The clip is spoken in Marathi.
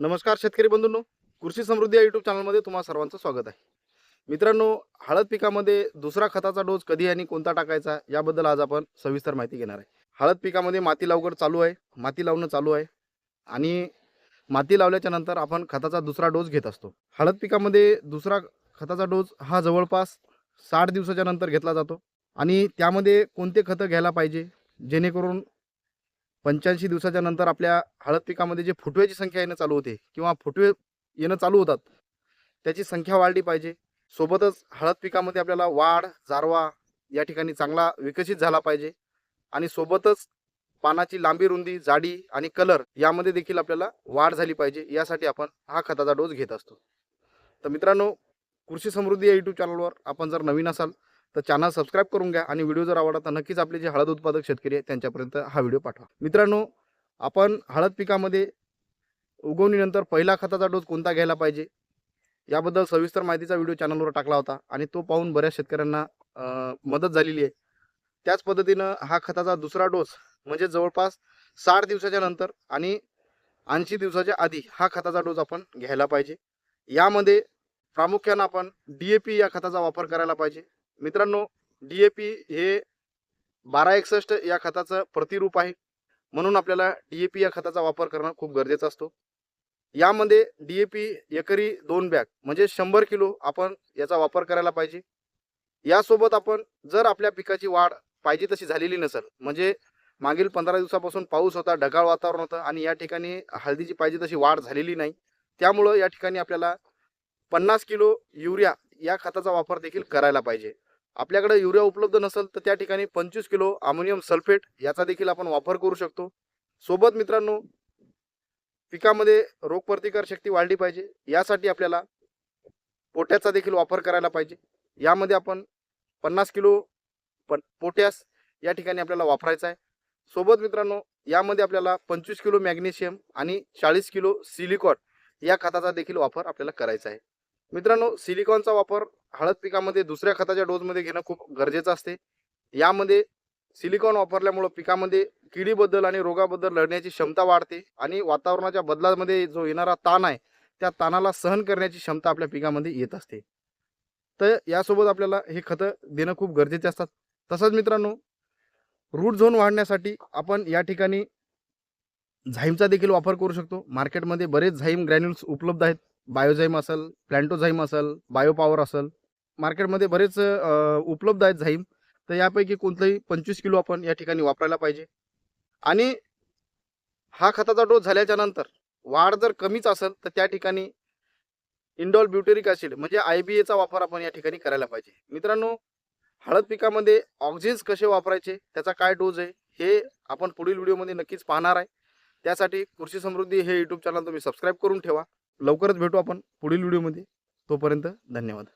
नमस्कार शेतकरी बंधूंनो. कृषी समृद्धी या यूट्यूब चॅनलमध्ये तुम्हा सर्वांचं स्वागत आहे. मित्रांनो हळद पिकामध्ये दुसरा खताचा डोस कधी आणि कोणता टाकायचा याबद्दल आज आपण सविस्तर माहिती घेणार आहे. हळद पिकामध्ये माती लावगड चालू आहे. माती लावणं चालू आहे. आणि माती लावल्याच्या नंतर आपण खताचा दुसरा डोस घेत असतो. हळद पिकामध्ये दुसरा खताचा डोस हा जवळपास साठ दिवसाच्या नंतर घेतला जातो. आणि त्यामध्ये कोणते खतं घ्यायला पाहिजे? जेणेकरून पंच्याऐंशी दिवसाच्या नंतर आपल्या हळद पिकामध्ये जे फुटव्याची संख्या येणं चालू होते किंवा फुटवे येणं चालू होतात त्याची संख्या वाढली पाहिजे. सोबतच हळद पिकामध्ये आपल्याला वाढ जारवा या ठिकाणी चांगला विकसित झाला पाहिजे. आणि सोबतच पानाची लांबी रुंदी जाडी आणि कलर यामध्ये देखील आपल्याला वाढ झाली पाहिजे. यासाठी आपण हा खताचा डोस घेत असतो. तर मित्रांनो कृषी समृद्धी या यूट्यूब चॅनलवर आपण जर नवीन असाल तर चॅनल सबस्क्राईब करून घ्या आणि व्हिडिओ जर आवडला तर नक्कीच आपले जे हळद उत्पादक शेतकरी आहेत त्यांच्यापर्यंत हा व्हिडिओ पाठवा. मित्रांनो आपण हळद पिकामध्ये उगवणीनंतर पहिला खताचा डोस कोणता घ्यायला पाहिजे? याबद्दल सविस्तर माहितीचा व्हिडिओ चॅनलवर टाकला होता आणि तो पाहून बऱ्याच शेतकऱ्यांना मदत झालेली आहे. त्याच पद्धतीनं हा खताचा दुसरा डोस म्हणजे जवळपास साठ दिवसाच्या नंतर आणि ऐंशी दिवसाच्या आधी हा खताचा डोस आपण घ्यायला पाहिजे. यामध्ये प्रामुख्यानं आपण डी ए पी या खताचा वापर करायला पाहिजे. मित्रांनो डी ए पी हे बारा एकसष्ट या खताचं प्रतिरूप आहे. म्हणून आपल्याला डी ए पी या खताचा वापर करणं खूप गरजेचं असतो. यामध्ये डी ए पी एकरी दोन बॅग म्हणजे शंभर किलो आपण याचा वापर करायला पाहिजे. यासोबत आपण जर आपल्या पिकाची वाढ पाहिजे तशी झालेली नसेल म्हणजे मागील पंधरा दिवसापासून पाऊस होता ढगाळ वातावरण होतं आणि या ठिकाणी हळदीची पाहिजे तशी वाढ झालेली नाही त्यामुळं या ठिकाणी आपल्याला पन्नास किलो युरिया या खताचा वापर देखील करायला पाहिजे. आपल्याकडे युरिया उपलब्ध नसेल तर त्या ठिकाणी पंचवीस किलो अमोनियम सल्फेट याचा देखील आपण वापर करू शकतो. सोबत मित्रांनो पिकामध्ये रोगप्रतिकार शक्ती वाढली पाहिजे. यासाठी आपल्याला पोट्याचा देखील वापर करायला पाहिजे. यामध्ये आपण पन्नास किलो पण पोटॅस या ठिकाणी आपल्याला वापरायचा आहे. सोबत मित्रांनो यामध्ये आपल्याला पंचवीस किलो मॅग्नेशियम आणि चाळीस किलो सिलिकॉन या खताचा देखील वापर आपल्याला करायचा आहे. मित्रांनो सिलिकॉनचा वापर हळद पिकामध्ये दुसऱ्या खताच्या डोसमध्ये घेणं खूप गरजेचं असते. यामध्ये सिलिकॉन वापरल्यामुळं पिकामध्ये किडीबद्दल आणि रोगाबद्दल लढण्याची क्षमता वाढते आणि वातावरणाच्या बदलामध्ये जो येणारा ताण आहे त्या ताणाला सहन करण्याची क्षमता आपल्या पिकामध्ये येत असते. तर यासोबत आपल्याला हे खतं देणं खूप गरजेचे असतात. तसंच मित्रांनो रूट झोन वाढण्यासाठी आपण या ठिकाणी झाईमचा देखील वापर करू शकतो. मार्केटमध्ये बरेच झाईम ग्रॅन्युल्स उपलब्ध आहेत. बायोझाईम असेल प्लॅन्टोझाईम असेल बायोपॉवर असेल मार्केटमध्ये बरेच उपलब्ध आहेत झाईम. तर यापैकी कोणतंही पंचवीस किलो आपण या ठिकाणी वापरायला पाहिजे. आणि हा खताचा डोस झाल्याच्यानंतर वाढ जर कमीच असेल तर त्या ठिकाणी इंडॉल ब्युटेरिक ॲसिड म्हणजे आय बी एचा वापर आपण या ठिकाणी करायला पाहिजे. मित्रांनो हळद पिकामध्ये ऑक्झिन्स कसे वापरायचे त्याचा काय डोज आहे हे आपण पुढील व्हिडिओमध्ये नक्कीच पाहणार आहे. त्यासाठी कृषी समृद्धी हे यूट्यूब चॅनल तुम्ही सबस्क्राईब करून ठेवा. लवकरच भेटू आपण पुढील व्हिडिओमध्ये. तोपर्यंत धन्यवाद.